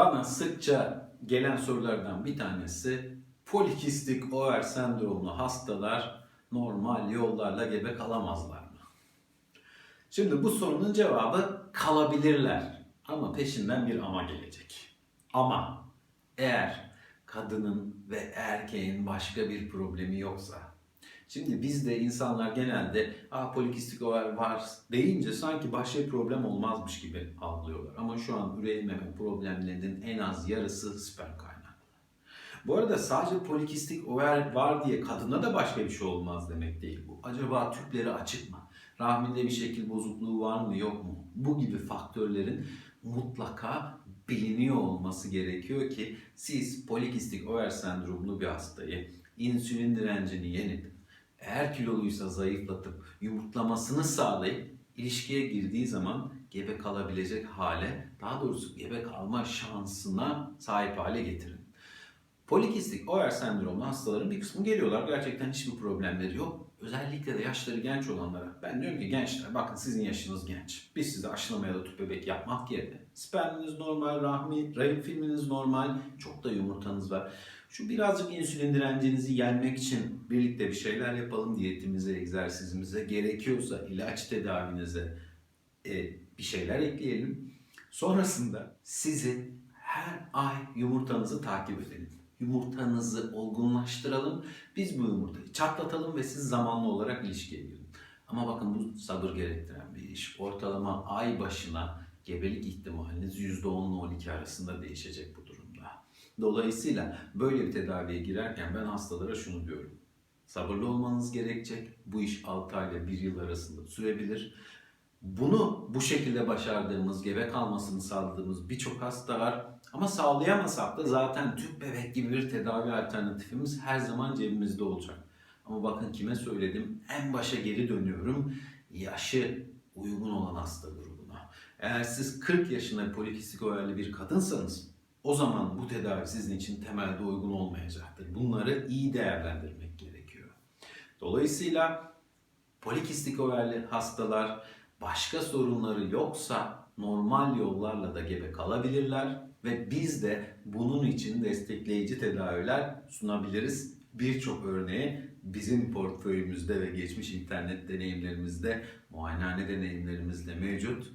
Bana sıkça gelen sorulardan bir tanesi polikistik over sendromlu hastalar normal yollarla gebe kalamazlar mı? Şimdi bu sorunun cevabı kalabilirler ama peşinden bir ama gelecek. Ama eğer kadının ve erkeğin başka bir problemi yoksa Şimdi bizde insanlar genelde Aa, polikistik over var deyince sanki bir problem olmazmış gibi algılıyorlar. Ama şu an ürememe problemlerinin en az yarısı sperm kaynaklı. Bu arada sadece polikistik over var diye kadına da başka bir şey olmaz demek değil bu. Acaba tüpleri açık mı? Rahminde bir şekil bozukluğu var mı yok mu? Bu gibi faktörlerin mutlaka biliniyor olması gerekiyor ki siz polikistik over sendromlu bir hastayı insülin direncini yenip eğer kiloluysa zayıflatıp yumurtlamasını sağlayıp ilişkiye girdiği zaman gebe kalabilecek hale, daha doğrusu gebe kalma şansına sahip hale getirin. Polikistik over sendromlu hastaların bir kısmı geliyorlar. Gerçekten hiçbir problemleri yok. Özellikle de yaşları genç olanlara. Ben diyorum ki gençler bakın sizin yaşınız genç. Biz size aşılamaya da tüp bebek yapmak yerine. Sperminiz normal, rahmi, rahim filminiz normal. Çok da yumurtanız var. Şu birazcık insülin direncinizi yenmek için birlikte bir şeyler yapalım. Diyetimize, egzersizimize, gerekiyorsa ilaç tedavinize e, bir şeyler ekleyelim. Sonrasında sizi her ay yumurtanızı takip edelim. Yumurtanızı olgunlaştıralım. Biz bu yumurtayı çatlatalım ve siz zamanlı olarak ilişkiye girin. Ama bakın bu sabır gerektiren bir iş. Ortalama ay başına gebelik ihtimaliniz %10 ile 12 arasında değişecek bu durumda. Dolayısıyla böyle bir tedaviye girerken ben hastalara şunu diyorum. Sabırlı olmanız gerekecek. Bu iş 6 ay ile 1 yıl arasında sürebilir. Bunu bu şekilde başardığımız, gebe kalmasını sağladığımız birçok hasta var. Ama sağlayamasak da zaten tüp bebek gibi bir tedavi alternatifimiz her zaman cebimizde olacak. Ama bakın kime söyledim? En başa geri dönüyorum. Yaşı uygun olan hasta grubuna. Eğer siz 40 yaşında polikistik overli bir kadınsanız o zaman bu tedavi sizin için temelde uygun olmayacaktır. Bunları iyi değerlendirmek gerekiyor. Dolayısıyla polikistik overli hastalar başka sorunları yoksa normal yollarla da gebe kalabilirler ve biz de bunun için destekleyici tedaviler sunabiliriz. Birçok örneği bizim portföyümüzde ve geçmiş internet deneyimlerimizde, muayenehane deneyimlerimizde mevcut.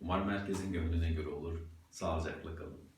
Umarım herkesin gönlüne göre olur. Sağlıcakla kalın.